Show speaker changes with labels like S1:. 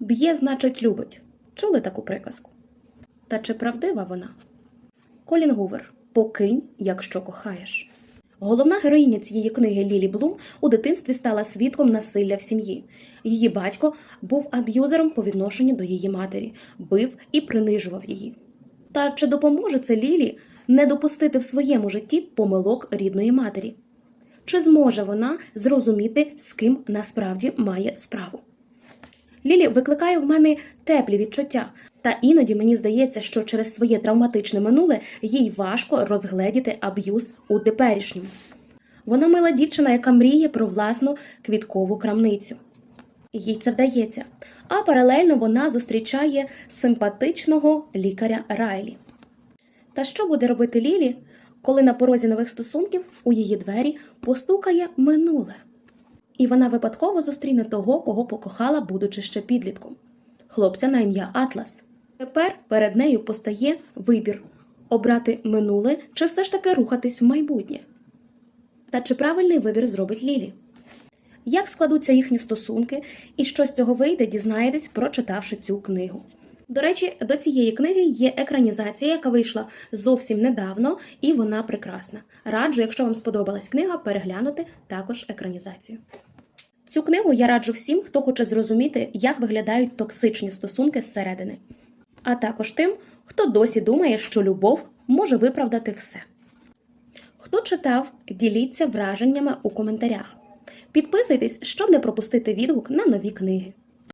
S1: Б'є, значить, любить. Чули таку приказку? Та чи правдива вона? Колін Гувер Покинь, якщо кохаєш. Головна героїня цієї книги Лілі Блум у дитинстві стала свідком насилля в сім'ї. Її батько був аб'юзером по відношенню до її матері, бив і принижував її. Та чи допоможе це Лілі не допустити в своєму житті помилок рідної матері? Чи зможе вона зрозуміти, з ким насправді має справу? Лілі викликає в мене теплі відчуття, та іноді мені здається, що через своє травматичне минуле їй важко розгледіти аб'юз у теперішньому. Вона мила дівчина, яка мріє про власну квіткову крамницю. Їй це вдається. А паралельно вона зустрічає симпатичного лікаря Райлі. Та що буде робити Лілі, коли на порозі нових стосунків у її двері постукає минуле? І вона випадково зустріне того, кого покохала, будучи ще підлітком хлопця на ім'я Атлас. Тепер перед нею постає вибір обрати минуле чи все ж таки рухатись в майбутнє. Та чи правильний вибір зробить Лілі? Як складуться їхні стосунки і що з цього вийде, дізнаєтесь, прочитавши цю книгу. До речі, до цієї книги є екранізація, яка вийшла зовсім недавно, і вона прекрасна. Раджу, якщо вам сподобалась книга, переглянути також екранізацію. Цю книгу я раджу всім, хто хоче зрозуміти, як виглядають токсичні стосунки зсередини, а також тим, хто досі думає, що любов може виправдати все. Хто читав, діліться враженнями у коментарях. Підписуйтесь, щоб не пропустити відгук на нові книги.